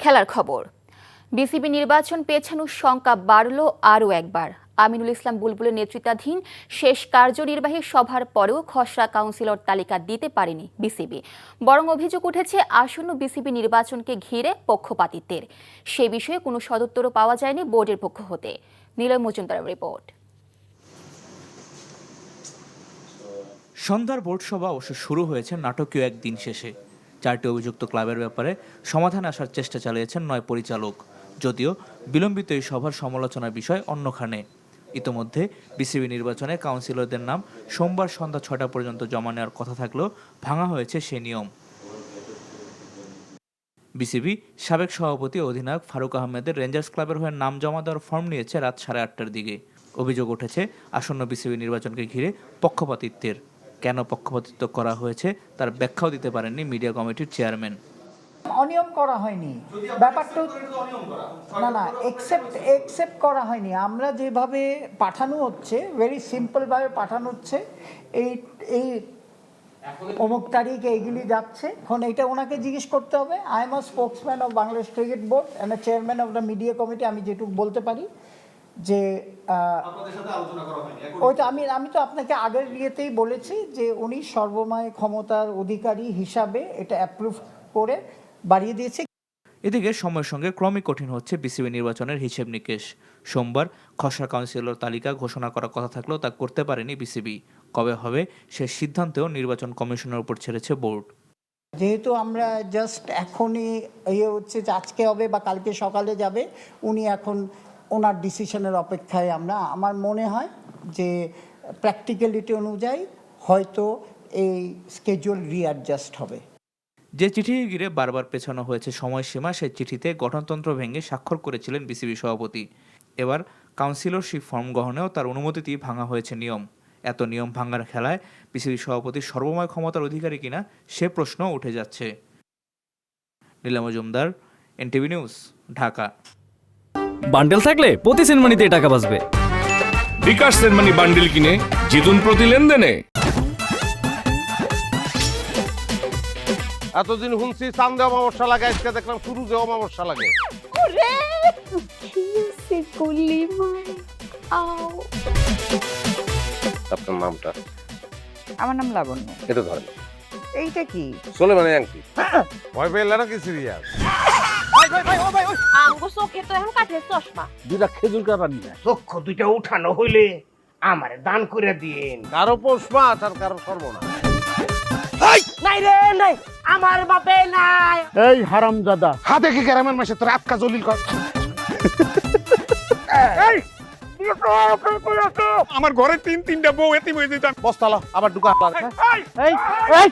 খেলার খবর। বিসিবি নির্বাচন পেছানোর শঙ্কা বাড়ল আরও একবার। আমিনুল ইসলাম বুলবুলের নেতৃত্বাধীন শেষ কার্যনির্বাহী সভার পরেও খসড়া কাউন্সিলর তালিকা দিতে পারেনি বিসিবি। বরং অভিযোগ উঠেছে, আসন্ন বিসিবি নির্বাচনকে ঘিরে পক্ষপাতিত্বের। সে বিষয়ে কোনো সদুত্তরও পাওয়া যায়নি বোর্ডের পক্ষ হতে। নীলয় মজুমদারের রিপোর্ট। সন্ধ্যার বোর্ড সভা অবশ্য শুরু হয়েছে নাটকীয় এক দিন শেষে। চারটি অভিযুক্ত ক্লাবের ব্যাপারে সমাধান আসার চেষ্টা চালিয়েছেন নয় পরিচালক, যদিও বিলম্বিত এই সভার সমালোচনার বিষয় অন্যখানে। ইতোমধ্যে বিসিবি নির্বাচনে কাউন্সিলরদের নাম সোমবার সন্ধ্যা ছটা পর্যন্ত জমা নেওয়ার কথা থাকলেও ভাঙা হয়েছে সে নিয়ম। বিসিবি সাবেক সভাপতি অধিনায়ক ফারুক আহমেদের রেঞ্জার্স ক্লাবের হয়ে নাম জমা দেওয়ার ফর্ম নিয়েছে রাত সাড়ে আটটার দিকে। অভিযোগ উঠেছে, আসন্ন বিসিবি নির্বাচনকে ঘিরে পক্ষপাতিত্বের। কেন পক্ষপাতিত্ব করা হয়েছে তার ব্যাখ্যাও দিতে পারেননি মিডিয়া কমিটির চেয়ারম্যান। অনিয়ম করা হয়নি। ব্যাপারটা না না একসেপ্ট একসেপ্ট করা হয়নি। আমরা যেভাবে পাঠানো হচ্ছে ভেরি সিম্পলভাবে পাঠানো হচ্ছে, এই এই অমুক তারিখে এগুলি যাচ্ছে। এখন এটা ওনাকে জিজ্ঞেস করতে হবে। I am a spokesman of Bangladesh cricket board and chairman of the media committee আমি যেটুকু বলতে পারি। যে ওইটা আমি আমি তো আপনাকে আগের ইয়েতেই বলেছি যে উনি সর্বময় ক্ষমতার অধিকারী হিসাবে এটা অ্যাপ্রুভ করে বাড়িয়ে দিয়েছে। এদিকে সময়ের সঙ্গে ক্রমই কঠিন হচ্ছে বিসিবি নির্বাচনের হিসেব নিকেশ। সোমবার খসড়া কাউন্সিলর তালিকা ঘোষণা করার কথা থাকলেও তা করতে পারেনি বিসিবি। কবে হবে সে সিদ্ধান্তেও নির্বাচন কমিশনের উপর ছেড়েছে বোর্ড। যেহেতু আমরা জাস্ট এখনই ইয়ে হচ্ছে যে আজকে হবে বা কালকে সকালে যাবে উনি এখন ওনার ডিসিশনের অপেক্ষায় আমরা, আমার মনে হয় যে প্র্যাকটিক্যালিটি অনুযায়ী হয়তো এই স্কেজুয়াল রিঅ্যাডজাস্ট হবে। যে চিঠি ঘিরে বারবার পেছানো হয়েছে সময়সীমা, সেই চিঠিতে গঠনতন্ত্র ভেঙে স্বাক্ষর করেছিলেন বিসিবি সভাপতি। এবার কাউন্সিলরশিপ ফর্ম গ্রহণেও তার অনুমতিতেই ভাঙা হয়েছে নিয়ম। এত নিয়ম ভাঙার খেলায় বিসিবি সভাপতি সর্বময় ক্ষমতার অধিকারী কিনা, সে প্রশ্ন উঠে যাচ্ছে। Nila Majumdar, NTV news, Dhaka. Bundle থাকলে প্রতি সেনমানিতে টাকা বাঁচবে। বিকাশ সেনমানি বান্ডিল কিনে জিতুন প্রতি লেনদেনে। এতদিন শুনছি চান্দে অমাবস্যা লাগে আজকে দেখলাম শুরুতে অমাবস্যা লাগে। ওরে কিসে গুলি মার আও। আপনার নামটা? আমার নাম লাবণ্য। এটা ধরেন। এইটা কি? চলে মানে আংটি ভয় পেলে নাকি সিরিয়াস? আমগো চোখে তো এখন কাঠের চশমা। দুটা খেজুর কাটা নিয়ে চক্ষু দুইটা উঠানো হইলে আমার দান করে দিন কারও পোষ মাছ আর কারও সর্বনা নাই রে নাই। আমার বাপে নাই। এই হারাম দাদা হাতে কি গ্রামের মাসে তোর আটকা জলিল কর। আমার ঘরে তিন তিনটা বউ এতিম হয়ে যেতাম বস্তালো আবার ঢুকা। এই এই।